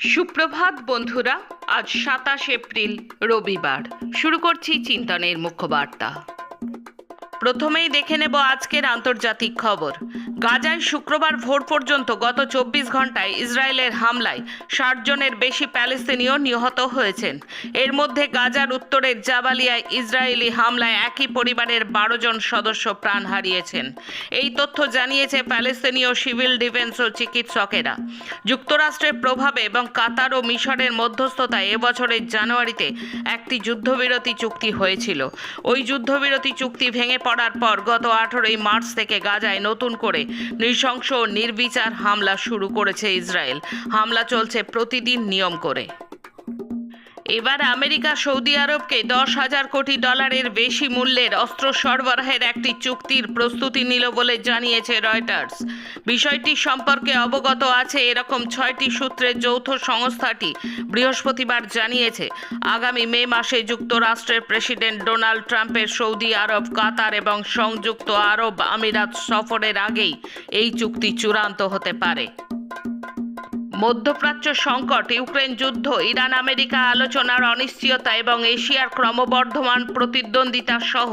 সুপ্রভাত, বন্ধুরা। আজ সাতাশ এপ্রিল, রবিবার। শুরু করছি চিন্তনের মুখ্য বার্তা প্রথমেই দেখে নেব আজকের আন্তর্জাতিক খবর। গাজায় শুক্রবার ভোর পর্যন্ত গত চব্বিশ ঘন্টায় ইসরায়েলের হামলায় ষাট জনের বেশি প্যালেস্তিনীয় নিহত হয়েছেন। এর মধ্যে গাজার উত্তরের জাবালিয়ায় ইসরায়েলি হামলায় একই পরিবারের বারো জন সদস্য প্রাণ হারিয়েছেন। এই তথ্য জানিয়েছে প্যালেস্তিনীয় সিভিল ডিফেন্স ও চিকিৎসকেরা। যুক্তরাষ্ট্রের প্রভাবে এবং কাতার ও মিশরের মধ্যস্থতায় এবছরের জানুয়ারিতে একটি যুদ্ধবিরতি চুক্তি হয়েছিল। ওই যুদ্ধবিরতি চুক্তি ভেঙে পড়ার পর গত আঠেরোই মার্চ থেকে গাজায় নতুন করে নৃশংস নির্বিচার হামলা শুরু করেছে ইসরায়েল। হামলা চলছে প্রতিদিন নিয়ম করে। এবার আমেরিকা, সৌদি আরবকে দশ হাজার কোটি ডলারের বেশি মূল্যের অস্ত্র সরবরাহের একটি চুক্তির প্রস্তুতি নিল বলে জানিয়েছে রয়টার্স। বিষয়টি সম্পর্কে অবগত আছে এরকম ছয়টি সূত্রের যৌথ সংস্থাটি, বৃহস্পতিবার জানিয়েছে। আগামী মে মাসে যুক্তরাষ্ট্রের প্রেসিডেন্ট ডোনাল্ড ট্রাম্পের সৌদি আরব, কাতার এবং সংযুক্ত আরব আমিরাত সফরের আগেই এই চুক্তি চূড়ান্ত হতে পারে। মধ্যপ্রাচ্য সংকট, ইউক্রেন যুদ্ধ, ইরান, আমেরিকা আলোচনার অনিশ্চয়তা এবং এশিয়ার ক্রমবর্ধমান প্রতিদ্বন্দ্বিতা সহ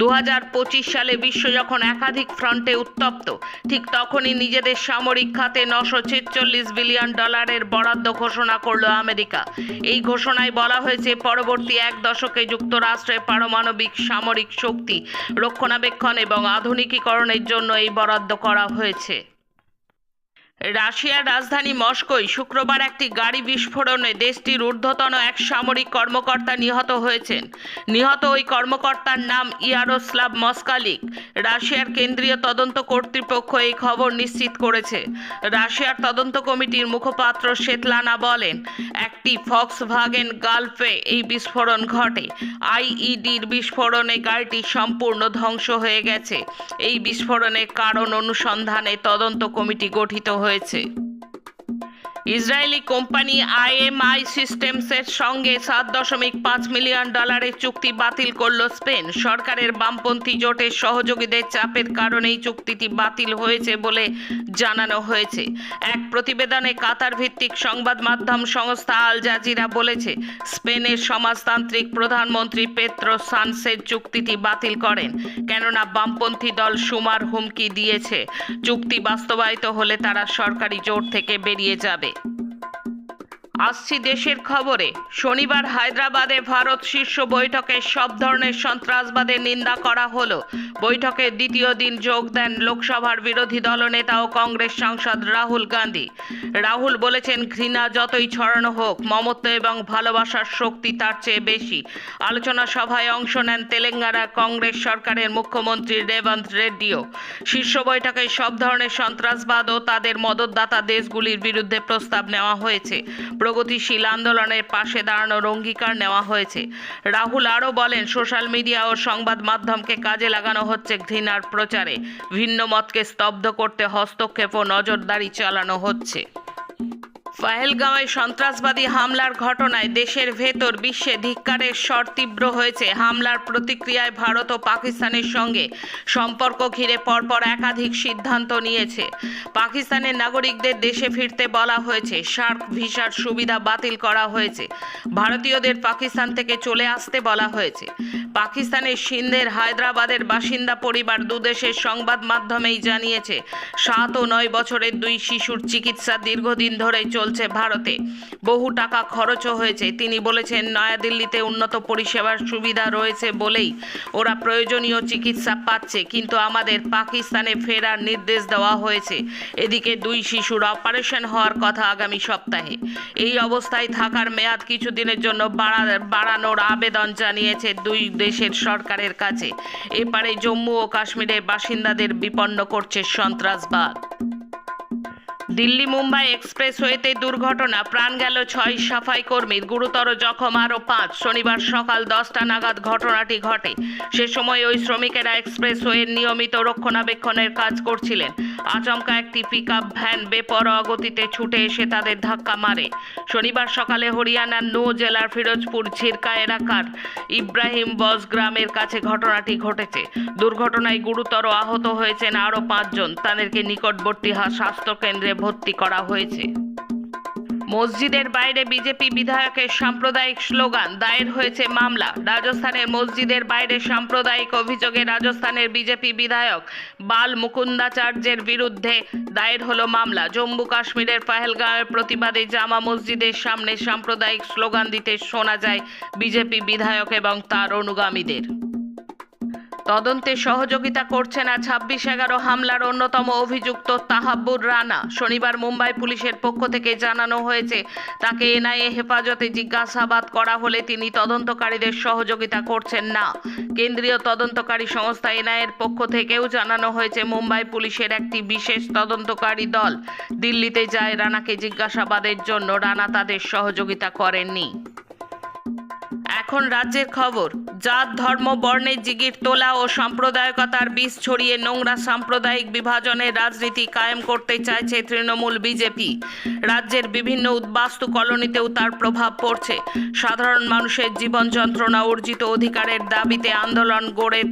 দু হাজার পঁচিশ সালে বিশ্ব যখন একাধিক ফ্রন্টে উত্তপ্ত, ঠিক তখনই নিজেদের সামরিক খাতে নশো ছেচল্লিশ বিলিয়ন ডলারের বরাদ্দ ঘোষণা করল আমেরিকা। এই ঘোষণায় বলা হয়েছে, পরবর্তী এক দশকে যুক্তরাষ্ট্রের পারমাণবিক সামরিক শক্তি রক্ষণাবেক্ষণ এবং আধুনিকীকরণের জন্য এই বরাদ্দ করা হয়েছে। রাশিয়ার রাজধানী মস্কোয় শুক্রবার একটি গাড়ি বিস্ফোরণে দেশটির ঊর্ধ্বতন এক সামরিক কর্মকর্তা নিহত হয়েছেন। নিহত ওই কর্মকর্তার নাম ইয়ারোস্লাভ মস্কালিক। রাশিয়ার কেন্দ্রীয় তদন্ত কর্তৃপক্ষ এই খবর নিশ্চিত করেছে। রাশিয়ার তদন্ত কমিটির মুখপাত্র শ্বেতলানা বলেন, একটি ফক্স ভাগেন গালফে এই বিস্ফোরণ ঘটে। আইইডির বিস্ফোরণে গাড়িটি সম্পূর্ণ ধ্বংস হয়ে গেছে। এই বিস্ফোরণের কারণ অনুসন্ধানে তদন্ত কমিটি গঠিত হয়েছে। were too. Israeli company IMI সিস্টেমসের সঙ্গে সাত দশমিক পাঁচ মিলিয়ন ডলারের চুক্তি বাতিল করল স্পেন। সরকারের বামপন্থী জোটের সহযোগীদের চাপের কারণেই চুক্তিটি বাতিল হয়েছে বলে জানানো হয়েছে। এক প্রতিবেদনে কাতার ভিত্তিক সংবাদ মাধ্যম সংস্থা আল জাজিরা বলেছে, স্পেনের সমাজতান্ত্রিক প্রধানমন্ত্রী পেত্রো সানসের চুক্তিটি বাতিল করেন, কেননা বামপন্থী দল সুমার হুমকি দিয়েছে। চুক্তি বাস্তবায়িত হলে তারা সরকারি জোট থেকে বেরিয়ে যাবে। আসছি দেশের খবরে। শনিবার হায়দ্রাবাদে ভারত শীর্ষ বৈঠকে সব ধরনের সন্ত্রাসবাদের নিন্দা করা হলো। বৈঠকে দ্বিতীয় দিন যোগ দেন লোকসভার বিরোধী দলনেতা ও কংগ্রেস সাংসদ রাহুল গান্ধী। রাহুল বলেছেন, ঘৃণা যতই ছড়ানো হোক, মমত্ব এবং ভালোবাসার শক্তি তার চেয়ে বেশি। আলোচনা সভায় অংশ নেন তেলেঙ্গানা কংগ্রেস সরকারের মুখ্যমন্ত্রী রেবন্ত রেড্ডিও। শীর্ষ বৈঠকে সব ধরনের সন্ত্রাসবাদ ও তাদের মদতদাতা দেশগুলির বিরুদ্ধে প্রস্তাব নেওয়া হয়েছে। প্রগতিশীল আন্দোলনের পাশে দাঁড়ানোর অঙ্গীকার নেওয়া হয়েছে। রাহুল আরও বলেন, সোশ্যাল মিডিয়া ও সংবাদ মাধ্যমকে কাজে লাগানো হচ্ছে ঘৃণার প্রচারে। ভিন্ন মতকে স্তব্ধ করতে হস্তক্ষেপ ও নজরদারি চালানো হচ্ছে। পাহেলগাঁওয়ে সন্ত্রাসবাদী হামলার ঘটনায় দেশের ভেতর বিশ্বে ধিক্কারের স্বর তীব্র হয়েছে। হামলার প্রতিক্রিয়ায় ভারত ও পাকিস্তানের সঙ্গে সম্পর্ক ঘিরে পরপর একাধিক সিদ্ধান্ত নিয়েছে। পাকিস্তানের নাগরিকদের দেশে ফিরতে বলা হয়েছে সার্ক ভিসার সুবিধা বাতিল করা হয়েছে। ভারতীয়দের পাকিস্তান থেকে চলে আসতে বলা হয়েছে। পাকিস্তানের সিন্ধের হায়দ্রাবাদের বাসিন্দা পরিবার দুদেশের সংবাদ মাধ্যমেই জানিয়েছে, সাত ও নয় বছরের দুই শিশুর চিকিৎসা দীর্ঘদিন ধরেই চলছে ভারতে। বহু টাকা খরচও হয়েছে। তিনি বলেছেন, নয়াদিল্লিতে উন্নত পরিষেবার সুবিধা রয়েছে বলেই ওরা প্রয়োজনীয় চিকিৎসা পাচ্ছে, কিন্তু আমাদের পাকিস্তানে ফেরার নির্দেশ দেওয়া হয়েছে। এদিকে দুই শিশুর অপারেশন হওয়ার কথা আগামী সপ্তাহে। এই অবস্থায় থাকার মেয়াদ কিছুদিনের জন্য বাড়া, বাড়ানোর আবেদন জানিয়েছে দুই দেশের সরকারের কাছে। এপারে জম্মু ও কাশ্মীরের বাসিন্দাদের বিপন্ন করছে সন্ত্রাসবাদ। দিল্লি মুম্বাই এক্সপ্রেস এক্সপ্রেসওয়েতে দুর্ঘটনা, প্রাণ গেল ছয় সাফাই কর্মীর, গুরুতর জখম আরও পাঁচ। শনিবার সকাল দশটা নাগাদ ঘটনাটি ঘটে। সে সময় ওই শ্রমিকেরা এক্সপ্রেসওয়ের নিয়মিত রক্ষণাবেক্ষণের কাজ করছিলেন। আচমকা একটি পিকআপ ভ্যান বেপরোয়া গতিতে ছুটে এসে তাদের ধাক্কা মারে। শনিবার সকালে হরিয়ানার নো জেলার ফিরোজপুর ঝিরকা এলাকার ইব্রাহিম বস গ্রামের কাছে ঘটনাটি ঘটেছে। দুর্ঘটনায় গুরুতর আহত হয়েছেন আরও পাঁচজন। তাদেরকে নিকটবর্তী স্বাস্থ্যকেন্দ্রে ভর্তি করা হয়েছে। মসজিদের বাইরে বিজেপি বিধায়কের সাম্প্রদায়িক স্লোগান, দায়ের হয়েছে মামলা। রাজস্থানের মসজিদের বাইরে সাম্প্রদায়িক অভিযোগে রাজস্থানের বিজেপি বিধায়ক বাল মুকুন্দাচার্যের বিরুদ্ধে দায়ের হলো মামলা। জম্মু কাশ্মীরের পাহেলগাঁওয়ের প্রতিবাদে জামা মসজিদের সামনে সাম্প্রদায়িক স্লোগান দিতে শোনা যায় বিজেপি বিধায়ক এবং তার অনুগামীদের। তদন্তে সহযোগিতা করছে না ছাব্বিশ এগারো হামলার অন্যতম অভিযুক্ত তাহাব্বুর রানা। শনিবার মুম্বাই পুলিশের পক্ষ থেকে জানানো হয়েছে, তাকে এনআইএ হেফাজতে জিজ্ঞাসাবাদ করা হলে তিনি তদন্তকারীদের সহযোগিতা করছেন না। কেন্দ্রীয় তদন্তকারী সংস্থা এনআইএর পক্ষ থেকেও জানানো হয়েছে, মুম্বাই পুলিশের একটি বিশেষ তদন্তকারী দল দিল্লিতে যায় রানাকে জিজ্ঞাসাবাদের জন্য। রানা তাদের সহযোগিতা করেননি। এখন রাজ্যের খবর। জাত ধর্ম বর্ণের জিগির তোলা ও সাম্প্রদায়িকতার বিষ ছড়িয়ে নোংরা সাম্প্রদায়িক বিভাজনের রাজনীতি কায়েম করতে চাইছে তৃণমূল বিজেপি। রাজ্যের বিভিন্ন উদ্বাস্তু কলোনিতেও তার প্রভাব পড়ছে। সাধারণ মানুষের জীবন যন্ত্রণা অর্জিত অধিকারের দাবিতে আন্দোলন গড়ে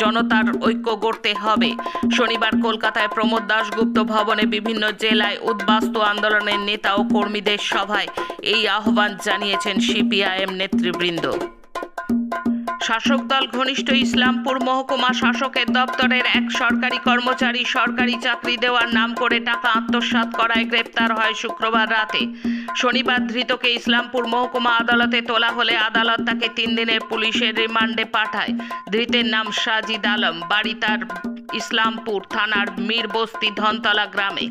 জনতার ঐক্য গড়তে হবে। শনিবার কলকাতায় প্রমোদ দাশগুপ্ত ভবনে বিভিন্ন জেলায় উদ্বাস্তু আন্দোলনের নেতা ও কর্মীদের সভায় এই আহ্বান জানিয়েছেন সিপিআইএম নেতৃবৃন্দ। শাসক দল ঘনিষ্ঠ ইসলামপুর মহকুমা শাসকের দপ্তরের এক সরকারি কর্মচারী সরকারি চাকরি দেওয়ার নাম করে টাকা আত্মসাৎ করায় গ্রেপ্তার হয় শুক্রবার রাতে। শনিবার ধৃতকে ইসলামপুর মহকুমা আদালতে তোলা হলে আদালত তাকে তিন দিনের পুলিশের রিমান্ডে পাঠায়। ধৃতের নাম সাজিদ আলম, বাড়ি তার ইসলামপুর থানার মীরবস্তি ধনতলা গ্রামে।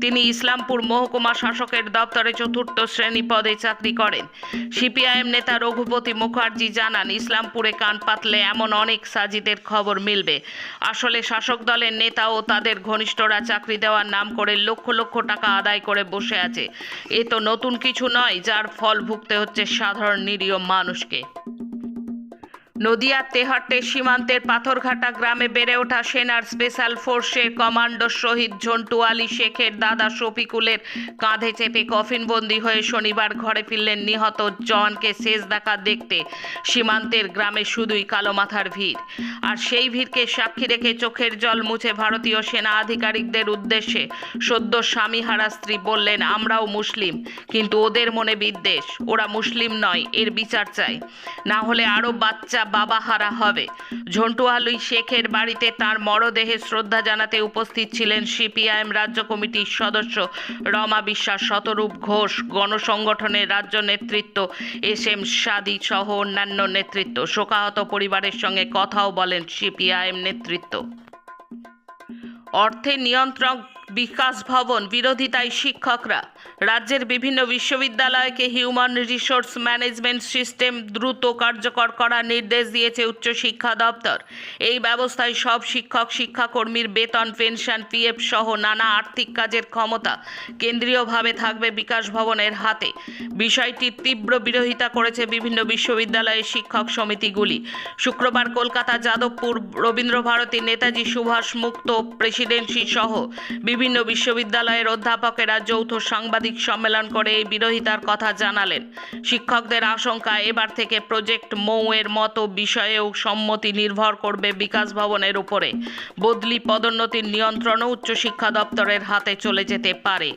তিনি ইসলামপুর মহকুমা শাসকের দপ্তরে চতুর্থ শ্রেণি পদে চাকরি করেন। সিপিআইএম নেতা রঘুপতি মুখার্জি জানান, ইসলামপুরে কান পাতলে এমন অনেক সাজিদের খবর মিলবে। আসলে শাসক দলের নেতা ও তাদের ঘনিষ্ঠরা চাকরি দেওয়ার নাম করে লক্ষ লক্ষ টাকা আদায় করে বসে আছে। এ তো নতুন কিছু নয়, যার ফল ভুগতে হচ্ছে সাধারণ নিরীহ মানুষকে। নদিয়ার তেহাট্টে সীমান্তের পাথরঘাটা গ্রামে বেড়ে ওঠা সেনার স্পেশাল ফোর্সের কমান্ডো শহীদ ঝন্টু আলী শেখের দাদা শফিকুলের কাঁধে চেপে কফিনবন্দি হয়ে শনিবার ঘরে ফিরলেন নিহত জওয়ানকে শেষ দেখা দেখতে সীমান্তের গ্রামে শুধুই কালো মাথার ভিড়। আর সেই ভিড়কে সাক্ষী রেখে চোখের জল মুছে ভারতীয় সেনা আধিকারিকদের উদ্দেশ্যে সদ্য স্বামীহারা স্ত্রী বললেন, আমরাও মুসলিম, কিন্তু ওদের মনে বিদ্বেষ, ওরা মুসলিম নয়, এর বিচার চাই। না হলে আরও বাচ্চা বাবা হারা হবে। ঝন্টু আলুই শেখের বাড়িতে তার মরদেহে শ্রদ্ধা জানাতে উপস্থিত ছিলেন সিপিআইএম রাজ্য কমিটির সদস্য রমা বিশ্বাস শতরূপ ঘোষ, গণসংগঠনের রাজ্য নেতৃত্ব এস এম সাদি সহ অন্যান্য নেতৃত্ব। শোকাহত পরিবারের সঙ্গে কথাও বলেন সিপিআইএম নেতৃত্ব। অর্থে নিয়ন্ত্রক বিকাশ ভবন, বিরোধিতায় শিক্ষকরা। রাজ্যের বিভিন্ন বিশ্ববিদ্যালয়কে হিউম্যান রিসোর্স ম্যানেজমেন্ট সিস্টেম দ্রুত কার্যকর করার নির্দেশ দিয়েছে উচ্চশিক্ষা দপ্তর। এই ব্যবস্থায় সব শিক্ষক, শিক্ষাকর্মীর বেতন, পেনশন, পিএফ সহ নানা আর্থিক কাজের ক্ষমতা কেন্দ্রীয়ভাবে থাকবে বিকাশ ভবনের হাতে। বিষয়টির তীব্র বিরোধিতা করেছে বিভিন্ন বিশ্ববিদ্যালয়ের শিক্ষক সমিতিগুলি। শুক্রবার কলকাতা, যাদবপুর রবীন্দ্রভারতী নেতাজি সুভাষ মুক্ত প্রেসিডেন্সি সহ বিভিন্ন বিশ্ববিদ্যালয়ের অধ্যাপকেরা যৌথ সাংবাদিক সম্মেলন করে এই বিরোধিতার কথা জানালেন। শিক্ষকদের আশঙ্কা, এবার থেকে প্রজেক্ট মৌয়ের মতো বিষয়েও সম্মতি নির্ভর করবে বিকাশ ভবনের উপরে। বদলি পদোন্নতির নিয়ন্ত্রণও উচ্চশিক্ষা দপ্তরের হাতে চলে যেতে পারে।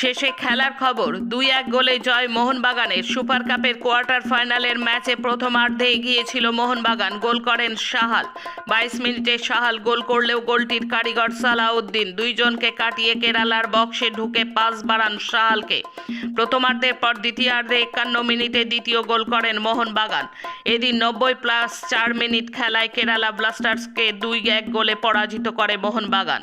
শেষে খেলার খবর দুই এক গোলে জয় মোহনবাগানের সুপার কাপের কোয়ার্টার ফাইনালের ম্যাচে প্রথমার্ধে এগিয়েছিল মোহনবাগান, গোল করেন সাহাল বাইশ মিনিটে সাহাল গোল করলেও গোলটির কারিগর সালাউদ্দিন দুইজনকে কাটিয়ে কেরালার বক্সে ঢুকে পাস বাড়ান সাহালকে প্রথমার্ধের পর দ্বিতীয়ার্ধে একান্ন মিনিটে দ্বিতীয় গোল করেন মোহনবাগান। এদিন নব্বই প্লাস চার মিনিট খেলায় কেরালা ব্লাস্টার্সকে দুই এক গোলে পরাজিত করে মোহনবাগান।